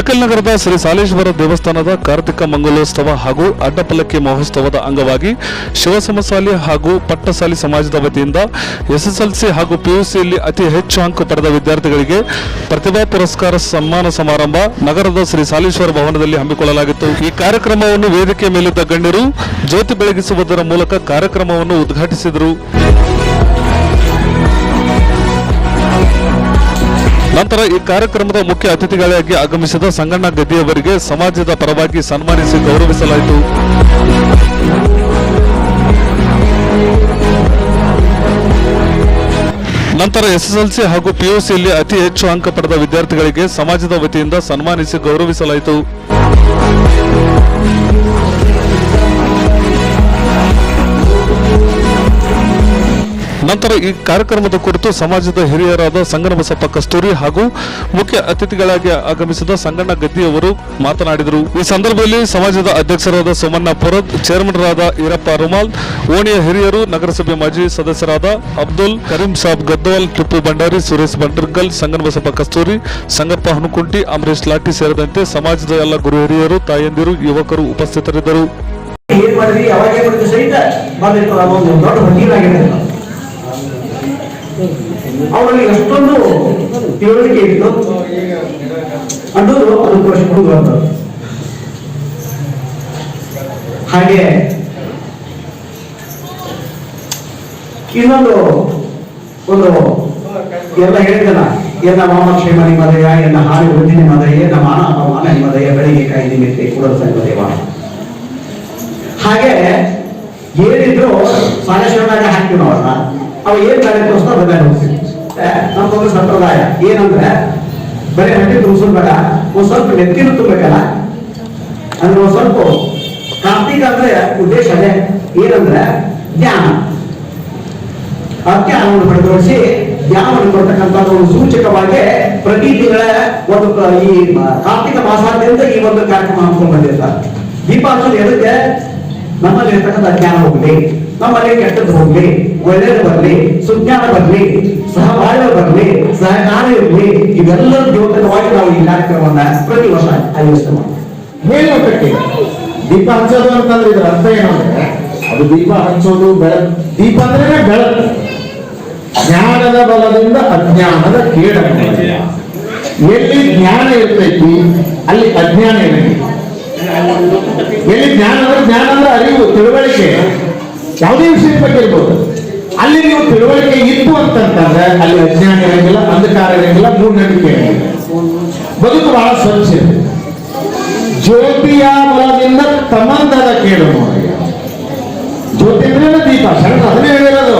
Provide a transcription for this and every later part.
ಇಳಕಲ್ ನಗರದ ಶ್ರೀ ಸಾಲೇಶ್ವರ ದೇವಸ್ಥಾನದ ಕಾರ್ತಿಕ ಮಂಗಲೋತ್ಸವ ಹಾಗೂ ಅಡ್ಡಪಲ್ಲಕ್ಕಿ ಮಹೋತ್ಸವದ ಅಂಗವಾಗಿ ಶಿವಸಮಸಾಲಿ ಹಾಗೂ ಪಟ್ಟಸಾಲಿ ಸಮಾಜದ ವತಿಯಿಂದ ಎಸ್ಎಸ್ಎಲ್ಸಿ ಹಾಗೂ ಪಿಯುಸಿಯಲ್ಲಿ ಅತಿ ಹೆಚ್ಚು ಅಂಕ ಪಡೆದ ವಿದ್ಯಾರ್ಥಿಗಳಿಗೆ ಪ್ರತಿಭಾ ಪುರಸ್ಕಾರ ಸನ್ಮಾನ ಸಮಾರಂಭ ನಗರದ ಶ್ರೀ ಸಾಲೇಶ್ವರ ಭವನದಲ್ಲಿ ಹಮ್ಮಿಕೊಳ್ಳಲಾಗಿತ್ತು. ಈ ಕಾರ್ಯಕ್ರಮವನ್ನು ವೇದಿಕೆ ಮೇಲಿದ್ದ ಗಣ್ಯರು ಜ್ಯೋತಿ ಬೆಳಗಿಸುವುದರ ಮೂಲಕ ಕಾರ್ಯಕ್ರಮವನ್ನು ಉದ್ಘಾಟಿಸಿದರು. ನಂತರ ಈ ಕಾರ್ಯಕ್ರಮದ ಮುಖ್ಯ ಅತಿಥಿಗಳಾಗಿ ಆಗಮಿಸಿದ ಸಂಗಣ್ಣ ಗದ್ದಿಯವರಿಗೆ ಸಮಾಜದ ಪರವಾಗಿ ಸನ್ಮಾನಿಸಿ ಗೌರವಿಸಲಾಯಿತು. ನಂತರ ಎಸ್ಎಸ್ಎಲ್ಸಿ ಹಾಗೂ ಪಿಯುಸಿಯಲ್ಲಿ ಅತಿ ಹೆಚ್ಚು ಅಂಕ ಪಡೆದ ವಿದ್ಯಾರ್ಥಿಗಳಿಗೆ ಸಮಾಜದ ವತಿಯಿಂದ ಸನ್ಮಾನಿಸಿ ಗೌರವಿಸಲಾಯಿತು. ನಂತರ ಈ ಕಾರ್ಯಕ್ರಮದ ಕುರಿತು ಸಮಾಜದ ಹಿರಿಯರಾದ ಸಂಗನಬಸಪ್ಪ ಕಸ್ತೂರಿ ಹಾಗೂ ಮುಖ್ಯ ಅತಿಥಿಗಳಾಗಿ ಆಗಮಿಸಿದ ಸಂಗಣ್ಣ ಗದ್ದಿಯವರು ಮಾತನಾಡಿದರು. ಈ ಸಂದರ್ಭದಲ್ಲಿ ಸಮಾಜದ ಅಧ್ಯಕ್ಷರಾದ ಸೋಮಣ್ಣ ಪುರದ್ ಚೇರ್ಮನ್ರಾದ ಈರಪ್ಪ ರುಮಾಲ್, ಓಣಿಯ ಹಿರಿಯರು, ನಗರಸಭೆ ಮಾಜಿ ಸದಸ್ಯರಾದ ಅಬ್ದುಲ್ ಕರೀಂ ಸಾಬ್ ಗದ್ದೋಲ್, ಟಿಪ್ಪು ಭಂಡಾರಿ, ಸುರೇಶ್ ಬಂಡರ್ಗಲ್ ಸಂಗನಬಸಪ್ಪ ಕಸ್ತೂರಿ, ಸಂಗಪ್ಪ ಹನುಕುಂಟಿ, ಅಮರೇಶ್ ಲಾಟಿ ಸೇರಿದಂತೆ ಸಮಾಜದ ಎಲ್ಲ ಗುರು ಹಿರಿಯರು, ತಾಯಂದಿರು, ಯುವಕರು ಉಪಸ್ಥಿತರಿದ್ದರು. ಏನ್ ಮಾಡಿದ್ರಿ ಯಾವಾಗ ಸಹಿತ ಅದೊಂದು ದೊಡ್ಡ ಅವರಲ್ಲಿ ಎಷ್ಟೊಂದು ತಿಳುವಳಿಕೆ ಇತ್ತು. ಅನ್ನೋದು ಅದು ಪ್ರಶ್ನೆ ಹಾಗೆ ಇನ್ನೊಂದು ಒಂದು ಎಲ್ಲ ಹೇಳಿದಲ್ಲ ಎನ್ನ ಮಾಮಾಕ್ಷಿ ಮನೆ ನಿಮ್ಮದಯ ಎನ್ನ ಹಾನಿ ವೃದ್ಧಿ ಮದಯ ಎನ್ನ ಮಾನ ಅಪಮಾನ ಮದಯ ಬೆಳಿಗ್ಗೆ ಕಾಯಿ ನಿಮಿತ್ತೆ ಕೂಡ ಸಂಗದೇವ ಹಾಗೆ ಏನಿದ್ರು ಸಾಲೇಶ್ವರನಾಗ ಹಾಕ್ತೀವಿ ನಾವು ಅವ ಏನ್ ಕಾರ್ಯ ತೋರಿಸ್ತಾ ಅದ್ರ ಮೇಲೆ ನಮ್ದೊಂದು ಸಂಪ್ರದಾಯ. ಏನಂದ್ರೆ, ಬರೀ ಹಟ್ಟಿ ತುಂಬಿಸೋದು ಬೇಡ ಒಂದ್ ಸ್ವಲ್ಪ ನೆತ್ತಿನೂ ತುಂಬಬೇಕಲ್ಲ? ಅಂದ್ರೆ ಒಂದ್ ಸ್ವಲ್ಪ ಕಾರ್ತಿಕ ಅಂದ್ರೆ ಉದ್ದೇಶ ಅದೇ. ಏನಂದ್ರೆ, ಜ್ಞಾನ. ಆ ಜ್ಞಾನವನ್ನು ಪಡೆದೊಳಿಸಿ ಜ್ಞಾನವನ್ನು ಕೊಡ್ತಕ್ಕಂಥ ಒಂದು ಸೂಚಕವಾಗಿ ಪ್ರತಿ ತಿಂಗಳ ಒಂದು ಈ ಕಾರ್ತಿಕ ಮಾಸಾದ್ಯಂತ ಈ ಒಂದು ಕಾರ್ಯಕ್ರಮ ಹಮ್ಮಿಕೊಂಡು ಬಂದಿರ್ತಾರೆ. ದೀಪ ಹಚ್ಚೋದು ಎದಕ್ಕೆ? ನಮ್ಮಲ್ಲಿ ಇರ್ತಕ್ಕಂಥ ಜ್ಞಾನ ಹೋಗ್ಲಿ. ನಮ್ಮಲ್ಲಿ ಕೆಟ್ಟದ್ದು ಹೋಗ್ಲಿ ಒಳ್ಳೇದು ಬರ್ಲಿ, ಸುಜ್ಞಾನ ಬರ್ಲಿ, ಸಹಬಾಳ್ವೆ ಬರ್ಲಿ, ಸಹಕಾರ ಇರ್ಲಿ ಇವೆಲ್ಲ ದ್ಯೋತಕವಾಗಿ ನಾವು ಈ ಕಾರ್ಯಕ್ರಮವನ್ನ ಪ್ರತಿ ವರ್ಷ ಆಯೋಜನೆ ಮಾಡ್ತೀವಿ. ಮೇಲ್ನೋಟಕ್ಕೆ ದೀಪ ಹಚ್ಚೋದು ಅಂತಂದ್ರೆ ಇದರ ಅರ್ಥ ಏನು ಅಂದ್ರೆ, ಅದು ದೀಪ ಹಚ್ಚೋದು ಬೆಳ, ದೀಪ ಅಂದ್ರೆ ಬೆಳ. ಜ್ಞಾನದ ಬಲದಿಂದ ಅಜ್ಞಾನದ ಕೇಳ ಎಲ್ಲಿ ಜ್ಞಾನ ಇರ್ತೈತಿ, ಅಲ್ಲಿ ಅಜ್ಞಾನ ಇರ್ತೈತಿ ಎಲ್ಲಿ ಜ್ಞಾನ ಅಂದ್ರೆ ಜ್ಞಾನ ಅಂದ್ರೆ ಅರಿವು, ತಿಳುವಳಿಕೆ. ಯಾವುದೇ ವಿಷಯದ ಬಗ್ಗೆ ಇರ್ಬೋದು. ಅಲ್ಲಿ ನೀವು ತಿಳುವಳಿಕೆ ಇತ್ತು ಅಂತಂತಂದ್ರೆ ಅಲ್ಲಿ ಅಜ್ಞಾನ ಇರಂಗಿಲ್ಲ, ಅಂಧಕಾರ ಇರಂಗಿಲ್ಲ ಮೂಢನಂಬಿಕೆ ಇರಂಗಿಲ್ಲ. ಬದುಕು ಬಹಳ ಸ್ವಚ್ಛ ಇದೆ ಜ್ಯೋತಿಯ ಬಲದಿಂದ ತಮಂದದ ಕೇಳು ಜ್ಯೋತಿ ಅಂದ್ರೆ ದೀಪ. ಶರಣ ಅದನ್ನೇ ಹೇಳಿರೋದು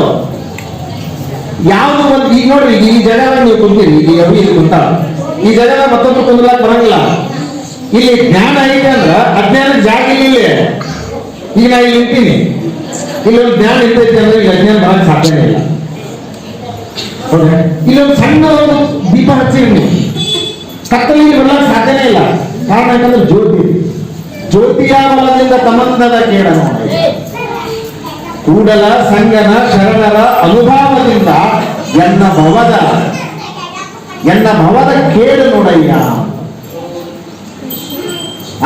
ಯಾವುದು ಒಂದು ಈಗ ನೋಡ್ರಿ, ಈ ಜನ ನೀವು ಕುಂತೀರಿ ಈಗ ಇಲ್ಲಿ ಕುಂತ. ಈ ಜನ ಮತ್ತೊಂದು ಕುಂದಲಾಕ್ ಬರಂಗಿಲ್ಲ. ಇಲ್ಲಿ ಜ್ಞಾನ ಐತೆ ಅಂದ್ರ ಅಜ್ಞಾನ ಜಾಗ ಇಲ್ಲಿ. ಈಗ ನಾ ಇಲ್ಲಿ ನಿಂತೀನಿ. ಇಲ್ಲೊಂದು ಜ್ಞಾನ ಇರ್ತೈತಿ ಅಂದ್ರೆ ಇಲ್ಲಿ ಅಜ್ಞಾನ ಬರಕ್ ಸಾಧ್ಯನೇ ಇಲ್ಲ. ಇಲ್ಲೊಂದು ಸಣ್ಣ ಒಂದು ದೀಪ ಹಚ್ಚಿರಿ ನೀವು. ಕತ್ತಲಿಗೆ ಬರ್ಲಕ್ಕೆ ಸಾಧ್ಯನೇ ಇಲ್ಲ. ಕಾರಣ ಯಾಕಂದ್ರೆ ಜ್ಯೋತಿ. ಜ್ಯೋತಿಯ ಬಲದಿಂದ ತಮಂದದ ಕೇಳ ಕೂಡಲ, ಸಂಗನ, ಶರಣರ ಅನುಭವದಿಂದ ಎನ್ನ ಭವದ ಎನ್ನ ಭವದ ಕೇಳು ನೋಡಯ್ಯ.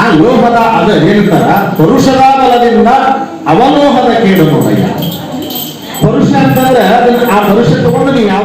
ಆ ಲೋಹದ, ಅದ ಏನಂತಾರ? ಪುರುಷದ ಬಲದಿಂದ ಅವಲೋಹದ ಕೇಳು ನೋಡಯ್ಯ ಪರುಷ ಅಂತಂದ್ರೆ ಅದನ್ನ ಆ ಪರುಷ ತಗೊಂಡು ನೀವು ಯಾವುದೋ